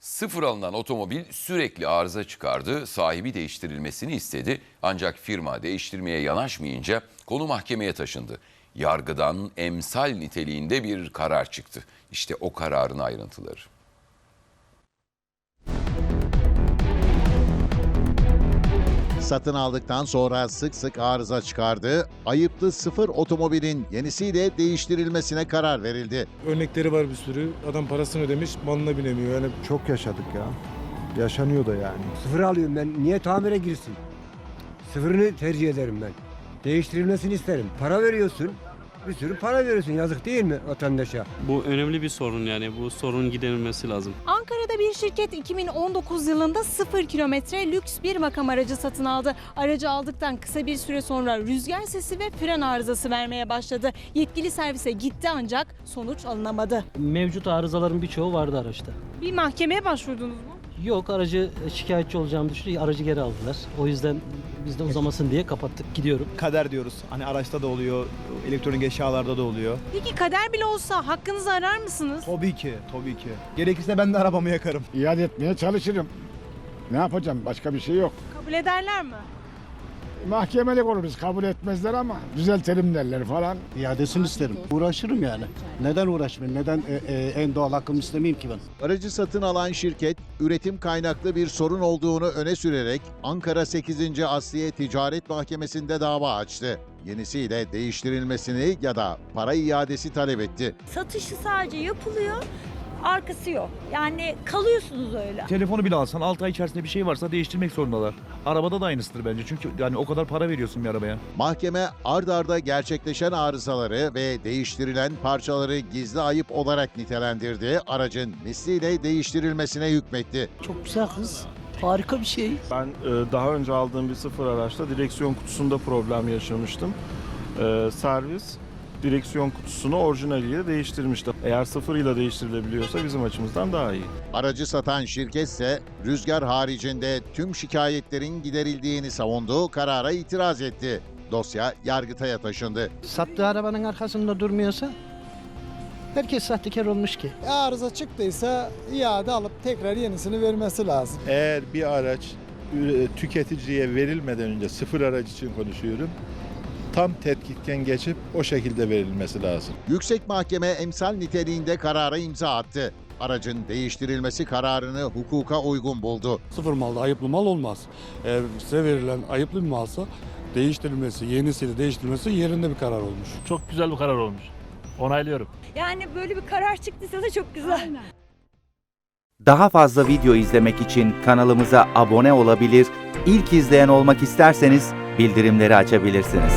Sıfır alınan otomobil sürekli arıza çıkardı, sahibi değiştirilmesini istedi. Ancak firma değiştirmeye yanaşmayınca konu mahkemeye taşındı. Yargıdan emsal niteliğinde bir karar çıktı. İşte o kararın ayrıntıları. Satın aldıktan sonra sık sık arıza çıkardı. Ayıplı sıfır otomobilin yenisiyle değiştirilmesine karar verildi. Örnekleri var bir sürü. Adam parasını ödemiş, malına binemiyor. Yani Çok yaşadık ya. Yaşanıyor da yani. Sıfır alıyorum ben. Niye tamire girsin? Sıfırını tercih ederim ben. Değiştirilmesini isterim. Para veriyorsun. Bir sürü para veriyorsun. Yazık değil mi vatandaşa? Bu önemli bir sorun yani bu sorunun giderilmesi lazım. Ankara'da bir şirket 2019 yılında 0 kilometre lüks bir makam aracı satın aldı. Aracı aldıktan kısa bir süre sonra rüzgar sesi ve fren arızası vermeye başladı. Yetkili servise gitti ancak sonuç alınamadı. Mevcut arızaların birçoğu vardı araçta. Bir mahkemeye başvurdunuz mu? Yok aracı şikayetçi olacağımı düşündü. Aracı geri aldılar. O yüzden biz de uzamasın diye kapattık. Gidiyorum. kader diyoruz. Hani araçta da oluyor, elektronik eşyalarda da oluyor. Peki kader bile olsa hakkınızı arar mısınız? Tabii ki, tabii ki. Gerekirse ben de arabamı yakarım. iade etmeye çalışırım. Ne yapacağım? Başka bir şey yok. Kabul ederler mi? Mahkemelik oluruz. Kabul etmezler ama düzeltelim derler falan. İadesini isterim. Uğraşırım yani. Neden uğraşmayayım? Neden e, e, en doğal hakkımı istemeyeyim ki ben? Aracı satın alan şirket, üretim kaynaklı bir sorun olduğunu öne sürerek Ankara 8. Asliye Ticaret Mahkemesi'nde dava açtı. Yenisiyle değiştirilmesini ya da para iadesi talep etti. Satışı sadece yapılıyor, arkası yok. Yani kalıyorsunuz öyle. Telefonu bile alsan 6 ay içerisinde bir şey varsa değiştirmek zorundalar. Arabada da aynısıdır bence çünkü yani o kadar para veriyorsun bir arabaya. Mahkeme ard arda gerçekleşen arızaları ve değiştirilen parçaları gizli ayıp olarak nitelendirdi. Aracın misliyle değiştirilmesine hükmetti. Çok güzel kız. Harika bir şey. ben e, daha önce aldığım bir sıfır araçta direksiyon kutusunda problem yaşamıştım. E, servis direksiyon kutusunu orijinaliyle değiştirmişti. Eğer sıfırıyla değiştirilebiliyorsa bizim açımızdan daha iyi. Aracı satan şirketse rüzgar haricinde tüm şikayetlerin giderildiğini savundu, karara itiraz etti. Dosya Yargıtay'a taşındı. Sattığı arabanın arkasında durmuyorsa herkes sahtekar olmuş ki. Arıza çıktıysa iade alıp tekrar yenisini vermesi lazım. Eğer bir araç e, tüketiciye verilmeden önce sıfır araç için konuşuyorum. Tam tetkikten geçip o şekilde verilmesi lazım. Yüksek Mahkeme emsal niteliğinde karara imza attı. Aracın değiştirilmesi kararını hukuka uygun buldu. Sıfır malda ayıplı mal olmaz. Eğer size verilen ayıplı bir malsa değiştirilmesi, yenisiyle değiştirilmesi yerinde bir karar olmuş. Çok güzel bir karar olmuş. Onaylıyorum. Yani böyle bir karar çıktıysa da çok güzel. Daha fazla video izlemek için kanalımıza abone olabilir, ilk izleyen olmak isterseniz bildirimleri açabilirsiniz.